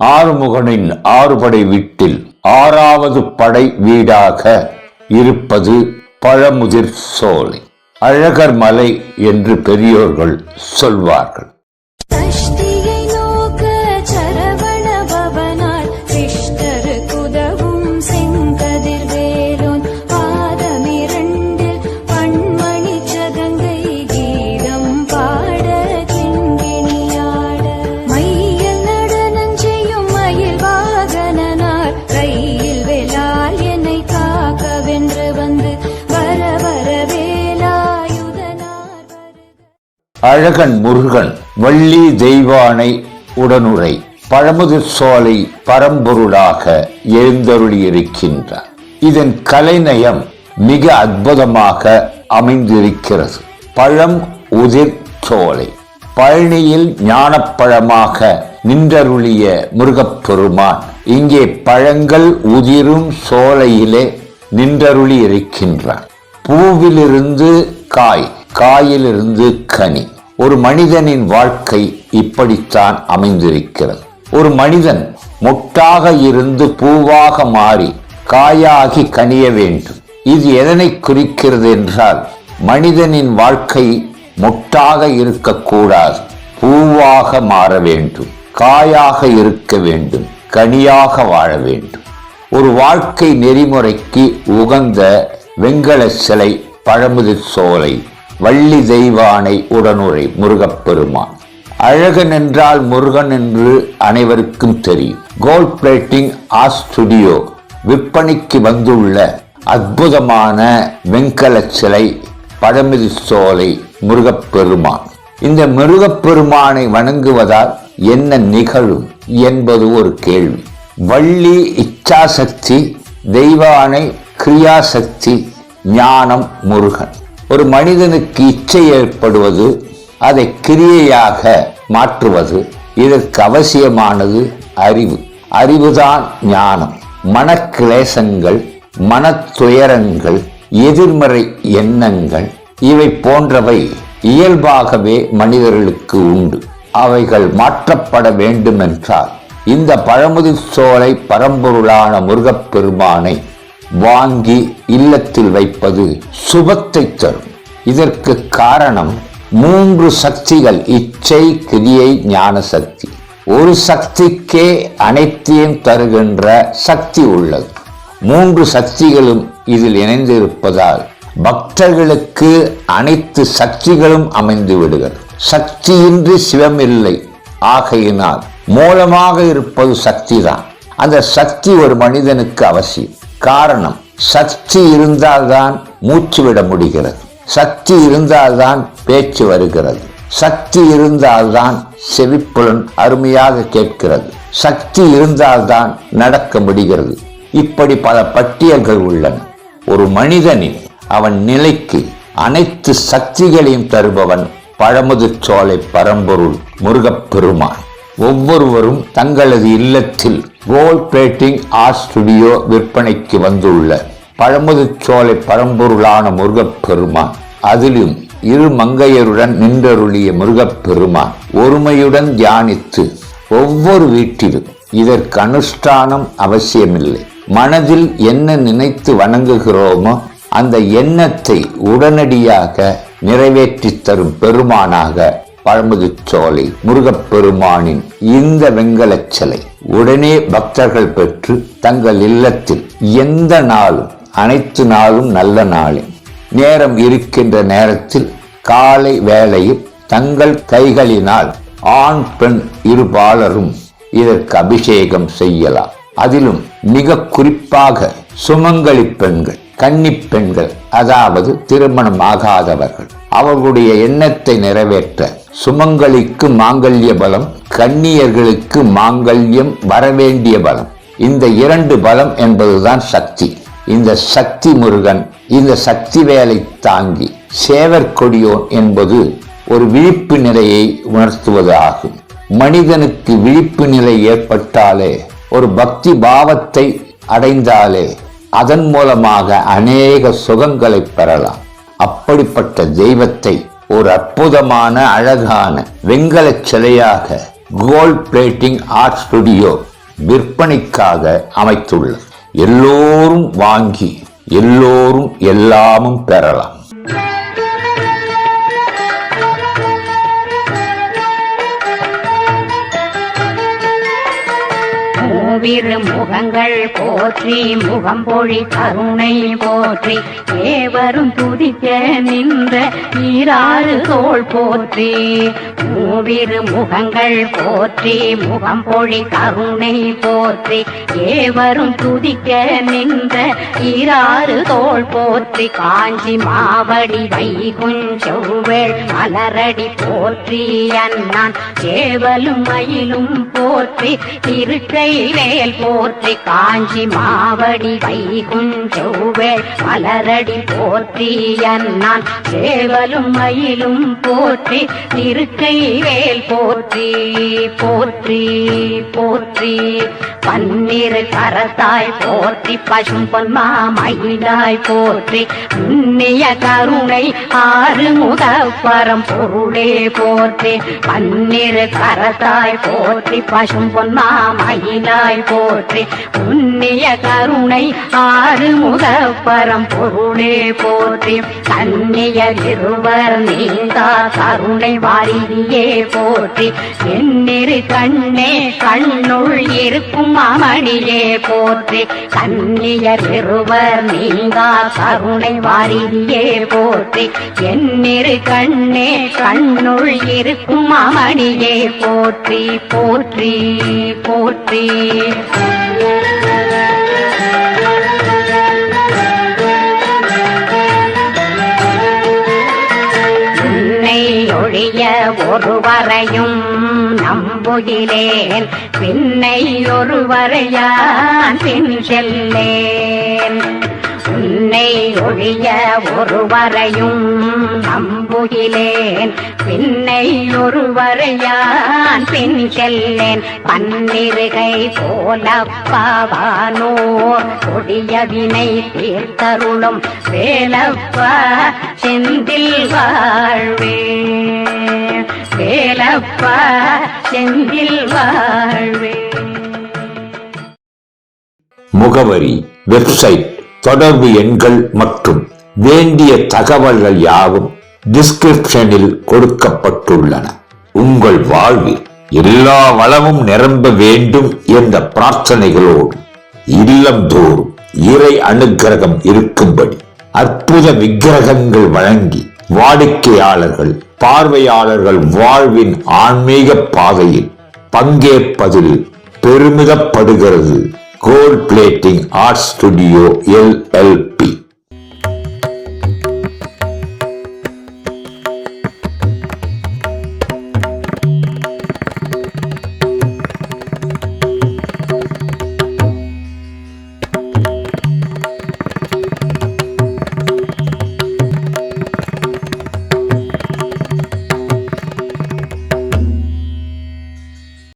ஆறுமுகனின் ஆறுபடை வீட்டில் ஆறாவது படை வீடாக இருப்பது பழமுதிர் சோலை. அழகர் மலை என்று பெரியோர்கள் சொல்வார்கள். அழகன் முருகன் வள்ளி தெய்வானை உடனுரை பழமுதிர் சோலை பரம்பொருளாக எழுந்தருளியிருக்கின்றார். இதன் கலைநயம் மிக அற்புதமாக அமைந்திருக்கிறது. பழம் உதிர் சோலை. பழனியில் ஞானப்பழமாக நின்றருளிய முருகப்பெருமான் இங்கே பழங்கள் உதிரும் சோலையிலே நின்றருளி இருக்கின்றான் பூவிலிருந்து காய் காயிலிருந்து கனி. ஒரு மனிதனின் வாழ்க்கை இப்படித்தான் அமைந்திருக்கிறது. ஒரு மனிதன் மொட்டாக இருந்து பூவாக மாறி காயாகி கனிய வேண்டும். இது எதனை குறிக்கிறது என்றால் மனிதனின் வாழ்க்கை மொட்டாக இருக்கக்கூடாது. பூவாக மாற வேண்டும் காயாக இருக்க வேண்டும் கனியாக வாழ வேண்டும். ஒரு வாழ்க்கை நெறிமுறைக்கு உகந்த வெங்கல சிலை பழமுதிர் சோலை வள்ளி தெய்வானை உடனுரை முருகப்பெருமான். அழகன் என்றால் முருகன் என்று அனைவருக்கும் தெரியும். கோல்ட் பிளேட்டிங் ஆ ஸ்டுடியோ விற்பனைக்கு வந்துள்ள அற்புதமான வெண்கல சிலை பழமுதிர் சோலை முருகப்பெருமான். இந்த முருகப்பெருமானை வணங்குவதால் என்ன நிகழும் என்பது ஒரு கேள்வி. வள்ளி இச்சாசக்தி தெய்வானை கிரியாசக்தி ஞானம் முருகன். ஒரு மனிதனுக்கு இச்சை ஏற்படுவது அதை கிரியையாக மாற்றுவது இதற்கு அவசியமானது அறிவு. அறிவுதான் ஞானம். மனக்கிளேசங்கள் மனத்துயரங்கள் எதிர்மறை எண்ணங்கள் இவை போன்றவை இயல்பாகவே மனிதர்களுக்கு உண்டு. அவைகள் மாற்றப்பட வேண்டுமென்றால் இந்த பழமுதிர் சோலை பரம்பொருளான முருகப்பெருமானை வாங்கி இல்லத்தில் வைப்பது சுபத்தை தரும். இதற்கு காரணம் மூன்று சக்திகள் இச்சை கிரியை ஞான சக்தி. ஒரு சக்திக்கே அனைத்தையும் தருகின்ற சக்தி உள்ளது. மூன்று சக்திகளும் இதில் இணைந்திருப்பதால் பக்தர்களுக்கு அனைத்து சக்திகளும் அமைந்து விடுகிறது. சக்தியின்றி சிவம் இல்லை. ஆகையினால் மூலமாக இருப்பது சக்திதான். அந்த சக்தி ஒரு மனிதனுக்கு அவசியம். காரணம் சக்தி இருந்தால்தான் மூச்சு விட முடிகிறது. சக்தி இருந்தால்தான் பேச்சு வருகிறது. சக்தி இருந்தால்தான் செவிப்புலன் அருமையாக கேட்கிறது. சக்தி இருந்தால்தான் நடக்க முடிகிறது. இப்படி பல பட்டியல்கள் உள்ளன. ஒரு மனிதனின் அவன் நிலைக்கு அனைத்து சக்திகளையும் தருபவன் பழமுது சோலை பரம்பொருள் முருகப்பெருமான். ஒவ்வொருவரும் தங்களது இல்லத்தில் கோல் பிளேட்டிங் ஆர்ட் ஸ்டுடியோ விற்பனைக்கு வந்துள்ள பழமுதிர் சோலை பரம்பொருளான முருகப்பெருமான். அதிலும் இரு மங்கையருடன் நின்றருளிய முருகப்பெருமான் ஒருமையுடன் தியானித்து ஒவ்வொரு வீட்டிலும் இதற்கு அனுஷ்டானம் அவசியமில்லை. மனதில் என்ன நினைத்து வணங்குகிறோமோ அந்த எண்ணத்தை உடனடியாக நிறைவேற்றி தரும் பெருமானாக பழமுதிர்ச்சோலை முருகப்பெருமானின் இந்த வெங்கலச் சிலை உடனே பக்தர்கள் பெற்று தங்கள் இல்லத்தில் எந்த நாளும் அனைத்து நாளும் நல்ல நாளே. நேரம் இருக்கின்ற நேரத்தில் காலை வேளையில் தங்கள் கைகளினால் ஆண் பெண் இருபாலரும் இதற்கு அபிஷேகம் செய்யலாம். அதிலும் மிக குறிப்பாக சுமங்கலி பெண்கள் கன்னி பெண்கள் அதாவது திருமணம் ஆகாதவர்கள் அவர்களுடைய எண்ணத்தை நிறைவேற்ற சுமங்கலிக்கு மாங்கல்ய பலம் கன்னியர்களுக்கு மாங்கல்யம் வரவேண்டிய பலம். இந்த இரண்டு பலம் என்பதுதான் சக்தி. இந்த சக்தி முருகன் இந்த சக்தி வேலை தாங்கி சேவற்கொடியோன் என்பது ஒரு விழிப்பு நிலையை உணர்த்துவது ஆகும் மனிதனுக்கு விழிப்பு நிலை ஏற்பட்டாலே ஒரு பக்தி பாவத்தை அடைந்தாலே அதன் மூலமாக அநேக சுகங்களை பெறலாம். அப்படிப்பட்ட தெய்வத்தை ஒரு அற்புதமான அழகான வெங்கலச் சிலையாக கோல்ட் பிளேட்டிங் ஆர்ட் ஸ்டுடியோ விற்பனைக்காக அமைத்துள்ளது. எல்லோரும் வாங்கி எல்லோரும் எல்லாமும் பெறலாம். மூவிரு முகங்கள் போற்றி முகம்பொழி கருணை போற்றி. ஏவரும் துதிக்க நின்ற ஈராறு தோல் போற்றி. மூவிரு முகங்கள் போற்றி முகம்பொழி கருணை போற்றி. ஏவரும் துதிக்க நின்ற ஈராறு தோல் போற்றி. காஞ்சி மாவடி வைகுஞ்செவ்வேள் மலரடி போற்றி அண்ணான். சேவலும் மயிலும் போற்றி. திருக்கை மேல் போற்றி காஞ்சி மாவடி வைகுஞ்செவ்வேள் மலரடி போற்றி என்னான் சேவலும் மயிலும் போற்றி திருக்கை வேல் போற்றி போற்றி போற்றி. பன்னிரு கரத்தாய் போற்றி பசும் பொன்மா மயிலாய் போற்றி. புண்ணிய கருணை ஆறு முகப்பரம் பொருளே போற்றி. பன்னிரு கரத்தாய் போற்றி பசும் பொன்மா மயிலாய் போற்றி. புண்ணிய கருணை ஆறு முகப்பரம் பொருளே போற்றி. கண்ணியர் இருவர் நீந்தா கருணை வாரியே போற்றி. என்னிரு கண்ணே கண்ணுள் இருக்கும் அமணியே போற்றி. கண்ணியர் இருவர் நீங்கா கருணை வாரியே போற்றி. என்னிரு கண்ணே கண்ணுள் இருக்கும் அமணியே போற்றி போற்றி போற்றி. உன்னை ஒழிய ஒருவரையும் நம்புகிறேன். பின்னை ஒருவரையான் பின் செல்லேன். உன்னை ஒழிய ஒருவரையும் நம்புகிலேன் பின்னை ஒருவரையான் பின் செல்லேன். பன்னிருகை போல பாவானோர் கொடிய வினை தீர்த்தருளும் வேலப்பா செந்தில் வாழ்வே. வேலப்பா செந்தில் வாழ்வே. முகவரி வெப்சைட் தொடர்பு எண்கள் மற்றும் வேண்டிய தகவல்கள் யாவும் டிஸ்கிரிப்ஷனில் கொடுக்கப்பட்டுள்ளன. உங்கள் வாழ்வில் எல்லா வளமும் நிரம்ப வேண்டும் என்ற பிரார்த்தனைகளோடு இல்லந்தோறும் இறை அனுக்கிரகம் இருக்கும்படி அற்புத விக்கிரகங்கள் வழங்கி வாடிக்கையாளர்கள் பார்வையாளர்கள் வாழ்வின் ஆன்மீக பாதையில் பங்கேற்பதில் பெருமிதப்படுகிறது. Gold plating art studio L